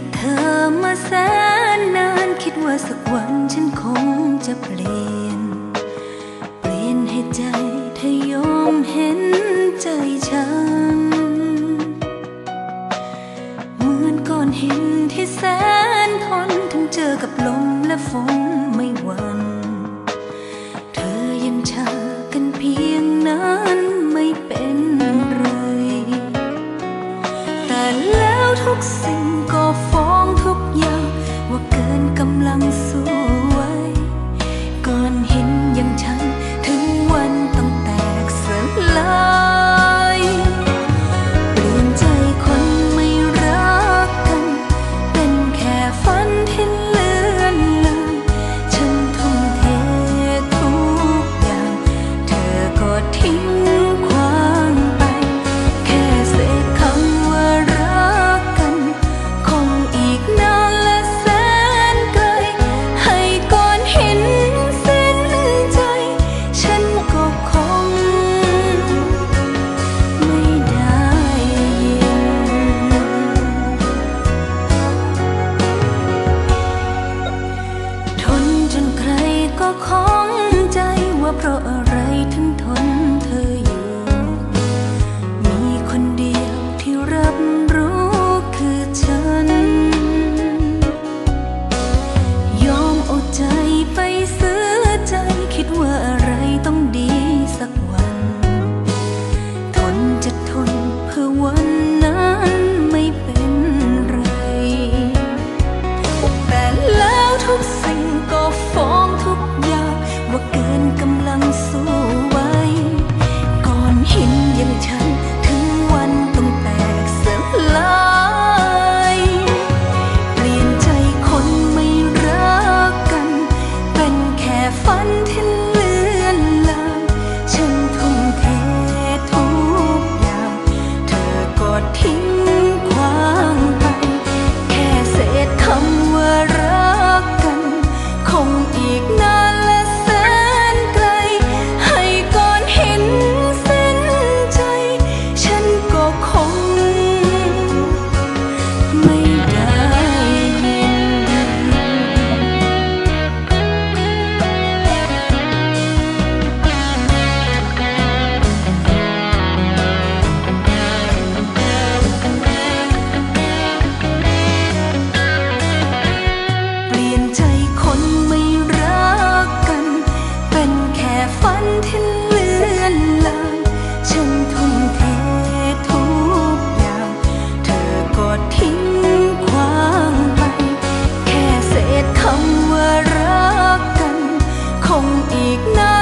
กับเธอมาแสนนานคิดว่าสักวันฉันคงจะเปลี่ยน เปลี่ยนให้ใจเธอยอมเห็นใจฉัน เหมือนก้อนหินที่แสนทนถึงเจอกับลมและฝนไม่หวันเธอยังชากันเพียงนั้นไม่เป็นไรแต่แล้วทุกสิ่ง 冷酸 go around. nhiệt